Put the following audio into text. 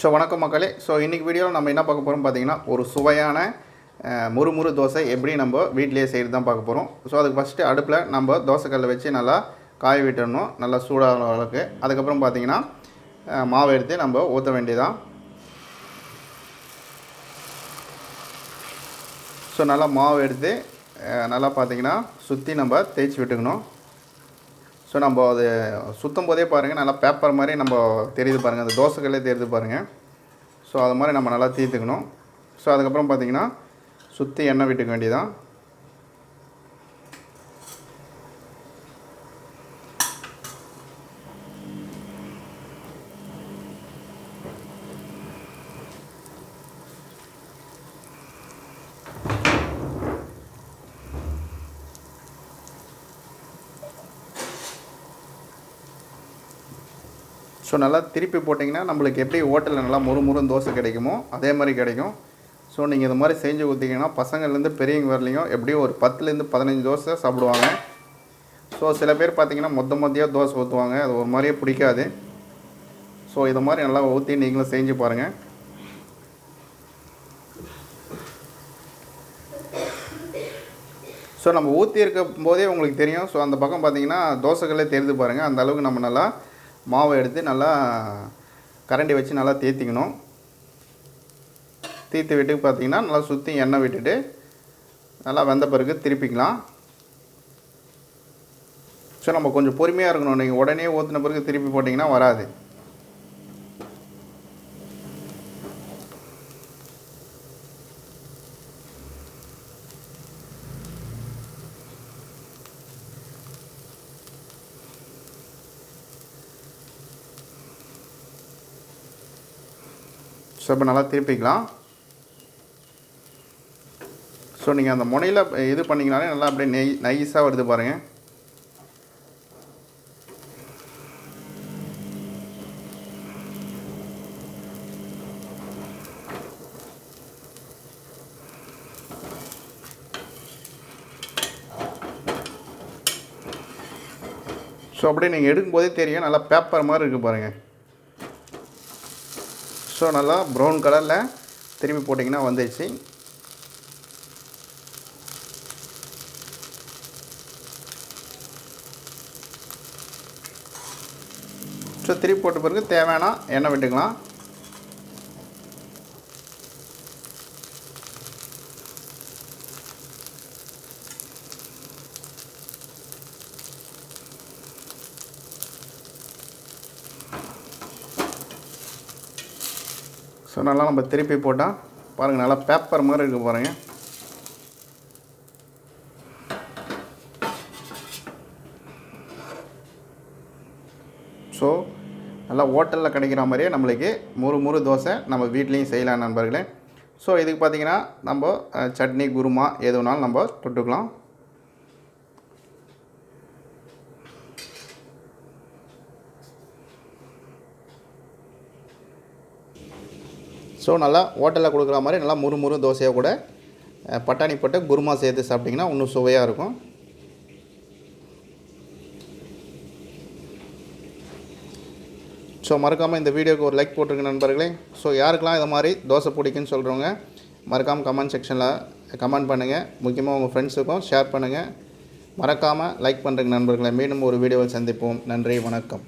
So வணக்கம் மக்களே. So இன்றைக்கி வீடியோவில் நம்ம என்ன பார்க்க போகிறோம் பார்த்தீங்கன்னா ஒரு சுவையான முறுமுறு தோசை எப்படி நம்ம வீட்டிலேயே செய்கிறது தான் பார்க்க போகிறோம் ஸோ அதுக்கு ஃபஸ்ட்டு அடுப்பில் நம்ம தோசைக்கல்லை வச்சு நல்லா காய விட்டுடணும். நல்லா சூடாகிற அளவுக்கு. அதுக்கப்புறம் பார்த்தீங்கன்னா மாவு எடுத்து நம்ம ஊற்ற வேண்டியதான் ஸோ நல்லா மாவு எடுத்து நல்லா பார்த்தீங்கன்னா சுற்றி நம்ம தேய்ச்சி விட்டுக்கணும். ஸோ நம்ம அது சுத்தம் போதே பாருங்கள் நல்லா பேப்பர் மாதிரி நம்ம தெரியுது பாருங்கள் அந்த தோசைகளே தெரியுது பாருங்கள் ஸோ அது மாதிரி நம்ம நல்லா தீர்த்துக்கணும் ஸோ அதுக்கப்புறம் பார்த்தீங்கன்னா சுற்றி எண்ணெய் விட்டுக்க வேண்டியதான் ஸோ நல்லா திருப்பி போட்டிங்கன்னா நம்மளுக்கு எப்படி ஹோட்டலில் நல்லா முறு முறுன்னு தோசை கிடைக்குமோ அதே மாதிரி கிடைக்கும். ஸோ நீங்கள் இது மாதிரி செஞ்சு கொடுத்தீங்கன்னா பசங்கள்லேருந்து பெரியவங்க வரலையும் எப்படியும் ஒரு பத்துலேருந்து பதினஞ்சு தோசை சாப்பிடுவாங்க. ஸோ சில பேர் பார்த்தீங்கன்னா மொத்த மொத்தையாக தோசை ஊற்றுவாங்க. அது ஒரு மாதிரியே பிடிக்காது. ஸோ இதை மாதிரி நல்லா ஊற்றி நீங்களும் செஞ்சு பாருங்கள் ஸோ நம்ம ஊற்றி இருக்கும் போதே உங்களுக்கு தெரியும். ஸோ அந்த பக்கம் பார்த்தீங்கன்னா தோசைகளே தெரிந்து பாருங்கள் அந்த அளவுக்கு நம்ம நல்லா மாவை எடுத்து நல்லா கரண்டி வச்சு நல்லா தேத்திக்கணும். தீர்த்து விட்டு பார்த்தீங்கன்னா நல்லா சுற்றி எண்ணெய் விட்டுட்டு நல்லா வெந்த பிறகு திருப்பிக்கலாம். ஸோ நம்ம கொஞ்சம் பொறுமையாக இருக்கணும். நீங்கள் உடனே ஊற்றின பிறகு திருப்பி போட்டிங்கன்னா வராது. ஸோ இப்போ நல்லா திருப்பிக்கலாம். ஸோ நீங்கள் அந்த முனையில் இது பண்ணிங்கனாலே நல்லா அப்படியே நெய் நைஸாக வருது பாருங்கள் ஸோ அப்படியே நீங்கள் எடுக்கும்போதே தெரியும். நல்லா பேப்பர் மாதிரி இருக்குது பாருங்கள் ஸோ நல்லா ப்ரௌன் கலரில் திரும்பி போட்டிங்கன்னா வந்துடுச்சு ஸோ திருப்பி போட்ட பிறகு தேவையான எண்ணெய் விட்டுக்கலாம். ஸோ நல்லா நம்ம திருப்பி போட்டால் பாருங்கள் நல்லா பேப்பர் மாதிரி இருக்க பாருங்கள் ஸோ நல்லா ஹோட்டலில் கிடைக்கிற மாதிரியே நம்மளுக்கு முறு முறு தோசை நம்ம வீட்லேயும் செய்யலாம் நண்பர்களே. ஸோ இதுக்கு பார்த்தீங்கன்னா நம்ம சட்னி குருமா எது வேணாலும் நம்ம தொட்டுக்கலாம். ஸோ நல்லா ஹோட்டலில் கொடுக்குற மாதிரி நல்லா முறுமுறு தோசையாக கூட பட்டாணி போட்டு குருமா சேர்த்து சாப்பிட்டிங்கன்னா இன்னும் சுவையாக இருக்கும். ஸோ மறக்காமல் இந்த வீடியோக்கு ஒரு லைக் போட்டிருங்க நண்பர்களே. ஸோ யாருக்கெல்லாம் இது மாதிரி தோசை பிடிக்குன்னு சொல்கிறவங்க மறக்காமல் கமெண்ட் செக்ஷனில் கமெண்ட் பண்ணுங்கள் முக்கியமாக உங்கள் ஃப்ரெண்ட்ஸுக்கும் ஷேர் பண்ணுங்கள் மறக்காமல் லைக் பண்ணுறங்க நண்பர்களை. மீண்டும் ஒரு வீடியோவில் சந்திப்போம். நன்றி வணக்கம்.